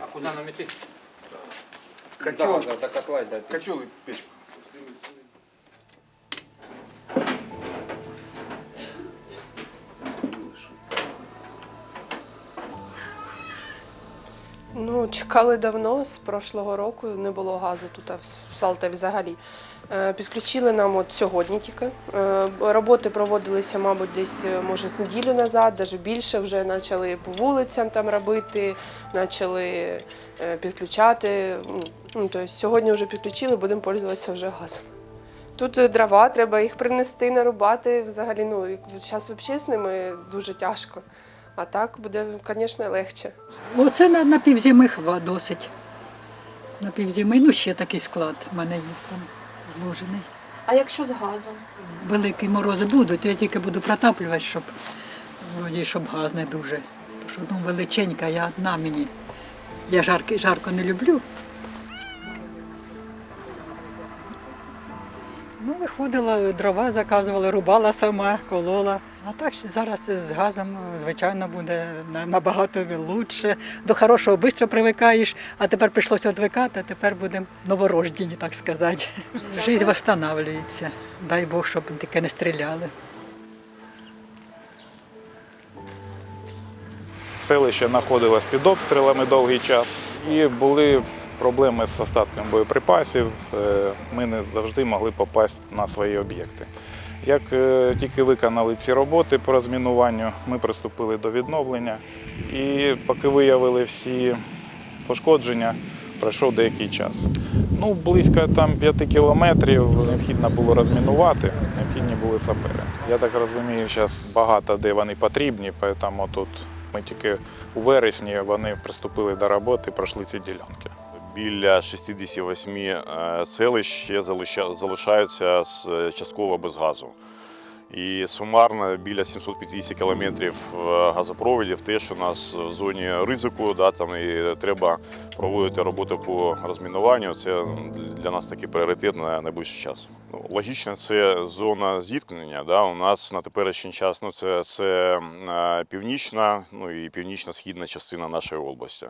А куда нам идти? Котел, Да, до котла и до печки. котел и печку. Ну, чекали давно, з прошлого року не було газу тут а в Салтові взагалі. Е, Підключили нам от сьогодні тільки. Е, Роботи проводилися, мабуть, десь е, може з неділю назад, навіть більше вже почали по вулицям там робити, почали підключати. Ну, тобто сьогодні вже підключили, будемо пользуватися вже газом. Тут дрова, треба їх принести, нарубати. Взагалі, ну, зараз взагалі з ними дуже тяжко. А так буде, звісно, легше. Оце на, на півзими досить. На півзими, ну ще такий склад в мене є там зложений. А якщо з газом? Великі морози будуть, я тільки буду протаплювати, щоб вроді, щоб газ не дуже. Тому що ну, величенька, я одна мені. Я жарко, жарко не люблю. Ну, виходила, дрова заказувала, рубала сама, колола. А так зараз з газом, звичайно, буде набагато краще. До хорошого швидко привикаєш, а тепер прийшлося відвикати, а тепер будемо новорождені, так сказати. Життя встановлюється. Дай Бог, щоб таке не стріляли. Селище знаходилось під обстрілами довгий час і були проблеми з остатком боєприпасів. Е, Ми не завжди могли попасти на свої об'єкти. Як е, тільки виконали ці роботи по розмінуванню, ми приступили до відновлення. І поки виявили всі пошкодження, пройшов деякий час. Ну, близько там 5 кілометрів необхідно було розмінувати, необхідні були сапери. Я так розумію, зараз багато де вони потрібні, тому тут ми тільки у вересні вони приступили до роботи, пройшли ці ділянки. Біля 68 е, селищ ще залиша- залишаються е, частково без газу. І сумарно біля 750 кілометрів е, газопроводів теж у нас в зоні ризику, да, там і треба проводити роботу по розмінуванню. Це для нас такий пріоритет на найближчий час. Ну, логічно, це зона зіткнення. Да, у нас на теперішній час ну, це, це північна, ну і північно-східна частина нашої області.